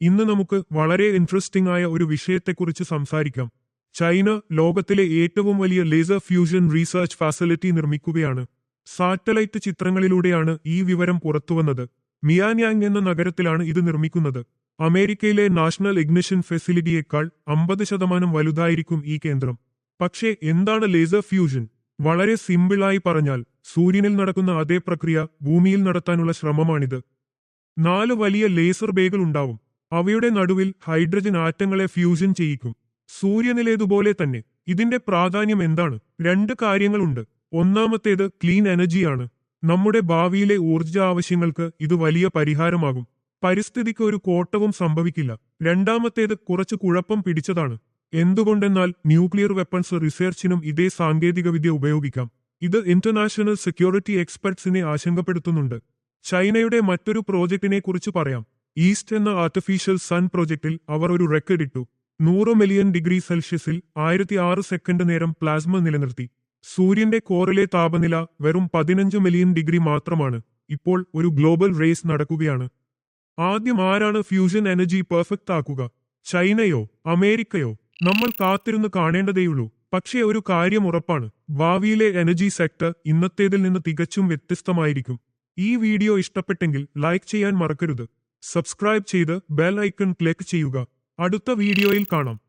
ഇന്ന് നമുക്ക് വളരെ ഇൻട്രസ്റ്റിംഗ് ആയ ഒരു വിഷയത്തെക്കുറിച്ച് സംസാരിക്കാം. ചൈന ലോകത്തിലെ ഏറ്റവും വലിയ ലേസർ ഫ്യൂഷൻ റീസർച്ച് ഫാസിലിറ്റി നിർമ്മിക്കുകയാണ്. സാറ്റലൈറ്റ് ചിത്രങ്ങളിലൂടെയാണ് ഈ വിവരം പുറത്തുവന്നത്. മിയാൻയാങ് എന്ന നഗരത്തിലാണ് ഇത് നിർമ്മിക്കുന്നത്. അമേരിക്കയിലെ നാഷണൽ ഇഗ്നിഷൻ ഫെസിലിറ്റിയേക്കാൾ അമ്പത് ശതമാനം വലുതായിരിക്കും ഈ കേന്ദ്രം. പക്ഷേ എന്താണ് ലേസർ ഫ്യൂഷൻ വളരെ സിമ്പിളായി പറഞ്ഞാൽ സൂര്യനിൽ നടക്കുന്ന അതേ പ്രക്രിയ ഭൂമിയിൽ നടത്താനുള്ള ശ്രമമാണിത്. നാല് വലിയ ലേസർ ബേകൾ ഉണ്ടാവും. അവയുടെ നടുവിൽ ഹൈഡ്രജൻ ആറ്റങ്ങളെ ഫ്യൂഷൻ ചെയ്യിക്കും. സൂര്യനിലേതുപോലെ തന്നെ ഇതിന്റെ പ്രാധാന്യം എന്താണ്? രണ്ട് കാര്യങ്ങളുണ്ട്. ഒന്നാമത്തേത് ക്ലീൻ എനർജിയാണ് നമ്മുടെ ഭാവിയിലെ ഊർജ ആവശ്യങ്ങൾക്ക് ഇത് വലിയ പരിഹാരമാകും. പരിസ്ഥിതിക്ക് ഒരു കോട്ടവും സംഭവിക്കില്ല. രണ്ടാമത്തേത് കുറച്ച് കുഴപ്പം പിടിച്ചതാണ്. എന്തുകൊണ്ടെന്നാൽ ന്യൂക്ലിയർ വെപ്പൺസ് റിസർച്ചിനും ഇതേ സാങ്കേതികവിദ്യ ഉപയോഗിക്കാം. ഇത് ഇന്റർനാഷണൽ സെക്യൂരിറ്റി എക്സ്പെർട്സിനെ ആശങ്കപ്പെടുത്തുന്നുണ്ട്. ചൈനയുടെ മറ്റൊരു പ്രോജക്റ്റിനെ കുറിച്ച് പറയാം. ഈസ്റ്റ് എന്ന ആർട്ടിഫിഷ്യൽ സൺ പ്രോജക്റ്റിൽ അവർ ഒരു റെക്കോർഡ് ഇട്ടു. നൂറ് മില്യൺ ഡിഗ്രി സെൽഷ്യസിൽ ആയിരത്തി ആറ് സെക്കൻഡ് നേരം പ്ലാസ്മ നിലനിർത്തി. സൂര്യന്റെ കോറിലെ താപനില വെറും പതിനഞ്ച് മില്യൺ ഡിഗ്രി മാത്രമാണ്. ഇപ്പോൾ ഒരു ഗ്ലോബൽ റേസ് നടക്കുകയാണ്. ആദ്യം ആരാണ് ഫ്യൂഷൻ എനർജി പെർഫെക്റ്റ് ആക്കുക? ചൈനയോ അമേരിക്കയോ? നമ്മൾ കാത്തിരുന്ന് കാണേണ്ടതേയുള്ളൂ. പക്ഷേ ഒരു കാര്യം ഉറപ്പാണ്. ഭാവിയിലെ എനർജി സെക്ടർ ഇന്നത്തേതിൽ നിന്ന് തികച്ചും വ്യത്യസ്തമായിരിക്കും. ഈ വീഡിയോ ഇഷ്ടപ്പെട്ടെങ്കിൽ ലൈക്ക് ചെയ്യാൻ മറക്കരുത്. സബ്സ്ക്രൈബ് ചെയ്ത് ബെൽ ഐക്കൺ ക്ലിക്ക് ചെയ്യുക. അടുത്ത വീഡിയോയിൽ കാണാം.